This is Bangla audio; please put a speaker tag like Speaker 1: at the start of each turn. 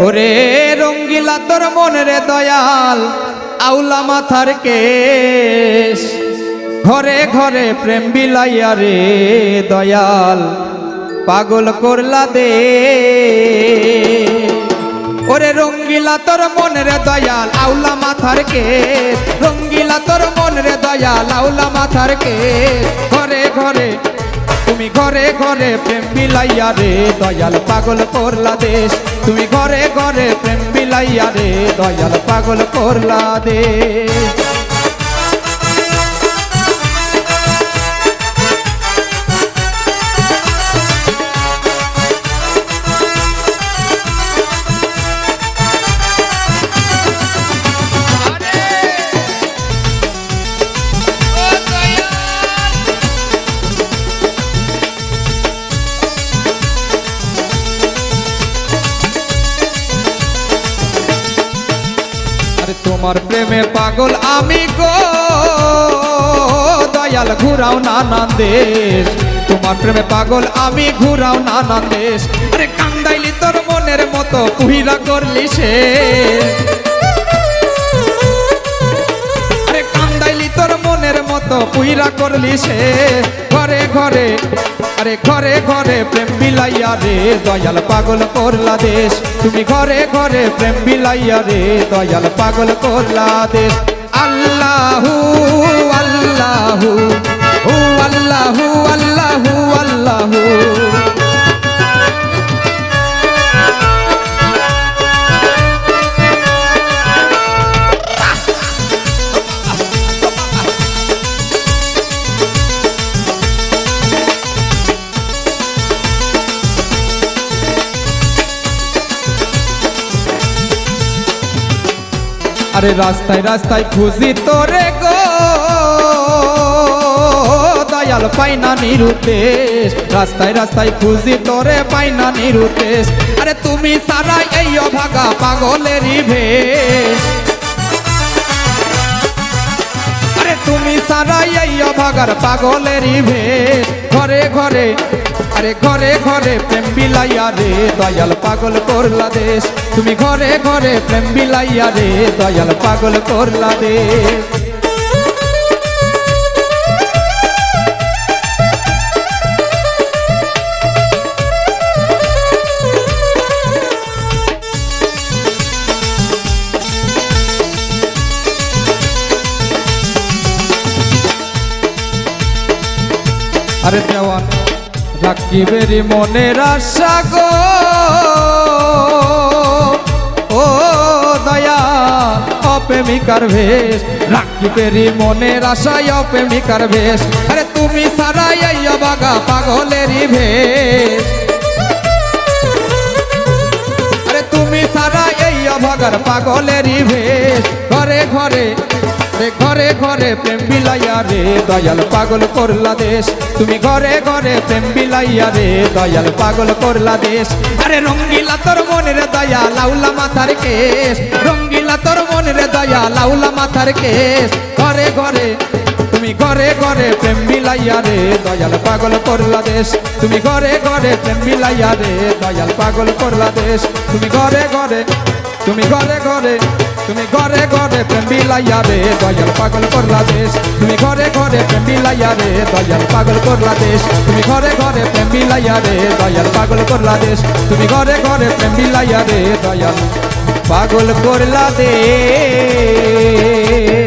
Speaker 1: ওরে রঙ্গিলা তোর মনের দয়াল, আউলা মাথার কেশ। ঘরে ঘরে প্রেম বিলাইয়া রে দয়াল, পাগল করলা দে। ওরে রঙ্গিলা তোর মনের দয়াল, আউলা মাথার কেশ। রঙ্গিলা তোর মনের দয়াল, আউলা মাথার কেশ। ঘরে ঘরে তুমি ঘরে ঘরে প্রেম বিলাইয়া রে, দয়াল পাগল করলা দেশ। তুমি ঘরে ঘরে প্রেম বিলাইয়া রে, দয়াল পাগল করলা দেশ। তোমার প্রেমে পাগল আমি গো। দয়াল, ঘুরাও নানান দেশ। তোমার প্রেমে পাগল আমি, ঘুরাও নানান দেশ। আরে কান্দাইলি তোর মনের মতো কুহিরা করলি সে। কান্দাইলি তোর মনের মতো পুইরা করলি সে। ঘরে ঘরে আরে ঘরে ঘরে প্রেম বিলাইয়া রে, দয়াল পাগল করলা দেশ। তুমি ঘরে ঘরে প্রেম বিলাইয়া রে, দয়াল পাগল করলা দেশ। আল্লাহু আল্লাহু আল্লাহু আল্লাহু আরে রাস্তায় রাস্তায় খুঁজি তোরে গো। দয়াল পাইনা নিরুদ্দেশ। রাস্তায় রাস্তায় খুঁজি তোরে পাইনা নিরুদ্দেশ। আরে তুমি সারা এই অভাগা পাগলেরই ভেষ আরে তুমি সারা এই অভাগার পাগলেরই ভেষ ঘরে ঘরে আরে ঘরে ঘরে প্রেম বিলাইয়া রে, দয়াল পাগল করলা দেশ। তুমি ঘরে ঘরে প্রেম বিলাইয়া রে, দয়াল পাগল করলা দেশ। আরে দেওয়ান। রাখিবেরি মনের আশা গো। ও দয়া অপ্রেমিকার ভেষ। রাখিবেরি মনের আশায় অপ্রেমিকার ভেষ। আরে তুমি সারাই বাগা পাগলেরই ভেষ। আরে তুমি সারা এই অভাগার পাগলেরই ভেষ। ঘরে ঘরে রে ঘরে ঘরে প্রেম বিলাইয়া রে, দয়াল পাগল করলা দেশ। তুমি ঘরে ঘরে প্রেম বিলাইয়া রে, দয়াল পাগল করলা দেশ। আরে রঙ্গিলা তোর মনের দয়া, লাউলা মাথার কেশ। রঙ্গিলা তোর মনের দয়া, লাউলা মাথার কেশ। ঘরে ঘরে, তুমি ঘরে ঘরে প্রেম বিলাইয়া রে, দয়াল পাগল করলা দেশ। তুমি ঘরে ঘরে প্রেম বিলাইয়া রে, দয়াল পাগল করলা দেশ। তুমি ঘরে ঘরে, তুমি ঘরে ঘরে তুমি ঘরে ঘরে প্রেম বিলাইয়া রে, দয়াল পাগল করলা দেশ। তুমি ঘরে ঘরে প্রেম বিলাইয়া রে, দয়াল পাগল করলা দেশ। তুমি ঘরে ঘরে প্রেম বিলাইয়া রে, দয়াল পাগল করলা দেশ। তুমি ঘরে ঘরে প্রেম বিলাইয়া রে, দয়াল পাগল করলা দেশ।